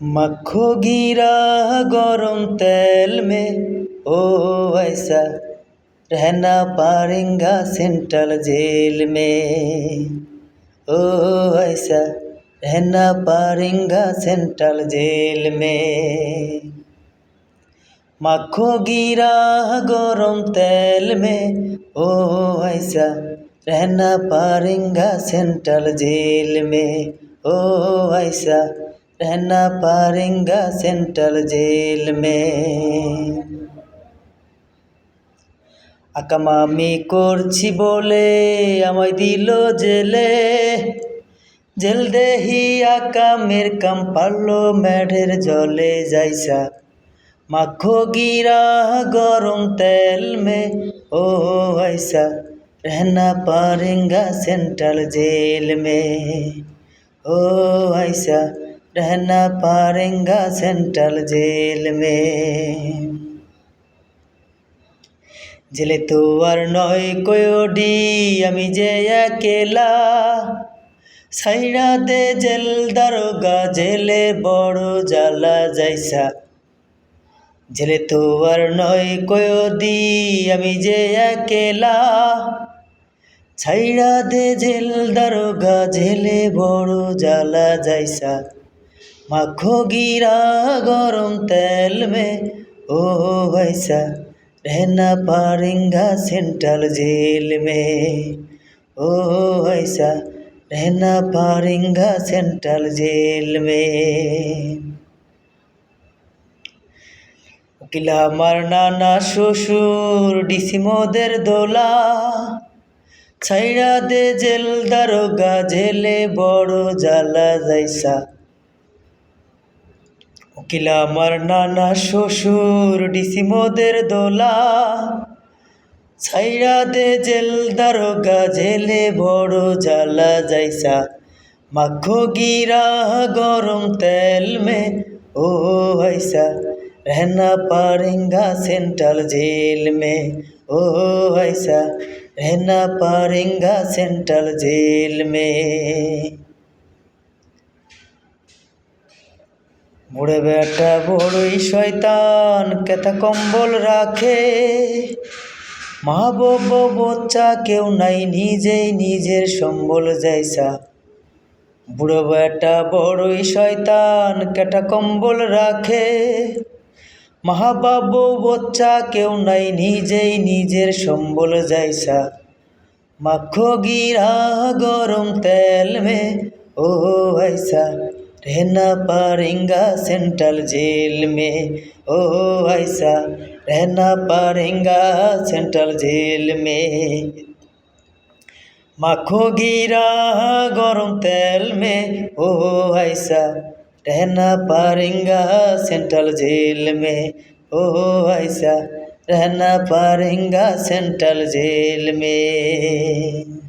मक्खो गिरा गरम तेल में ओ ऐसा रहना पारेंगा सेंट्रल जेल में ओ ऐसा रहना पारेंगा सेंट्रल जेल में मक्खो गिरा गरम तेल में ओ ऐसा रहना पारेंगा सेंट्रल जेल में ओ ऐसा रहना पारेंगा सेंट्रल जेल में আকামামি করছি বলে আমায় দিল জেলে জেল দেহি আকামের কাম পারলো ম্যাঢের জলে যাইসা মাখো গিরা গরম তেল মে ও ऐसा रहना पारेंगा सेंट्रल जेल में ओ ऐसा रहना पारेंगा सेंट्रल जेल में জেলে তো আর নয় কয়ডি আমি যে একেলা সাইরা দে জেল দারোগা জেলে বড় জ্বালা যাইসা জেলে তো আর নয় কয়দি আমি যে একেলা ছাইরা দে জেল দারোগা জেলে বড় জ্বালা যাইসা মাখো গিরা গরম তেল মে ও ভাইসা रहना पारेंगा सेंट्रल जेल में ओ ऐसा रहना पारेंगा सेंट्रल जेल में উকিল আমার নানা শ্বশুর ডিসি মোদের দোলা ছাইরা দে জেল দারোগা জেলে বড় জ্বালা যাইসা উকিল আমার নানা শ্বশুর ডিসি মোদের দোলা ছাইরা দে জেল দারোগা জেলে বড় জ্বালা যাইসা মাখো গিরা গরম তেল মে ও ऐसा रहना पारेंगा सेंट्रल जेल में ओ ऐसा रहना पारेंगा सेंट्रल जेल में বুড়ে বেটা বড়ই শয়তান কেতা কম্বল রাখে? মা বব বাচ্চা কেউ নাই, নিজেই নিজের সম্বল যাইসা বুড়ো বেটা বড়ই শয়তান কেটা কম্বল রাখে? মা বচ্চা কেউ নাই, নিজেই নিজের সম্বল যাইসা মাখো গিরা গরম তেল মে, ও ऐसा रहना पारेंगा सेंट्रल जेल में। ओ, ऐसा रहना पारेंगा सेंट्रल जेल में। माखो गिरा गरम तेल में। ओ, ऐसा रहना पारेंगा सेंट्रल जेल में। ओ, ऐसा रहना पारेंगा सेंट्रल जेल में।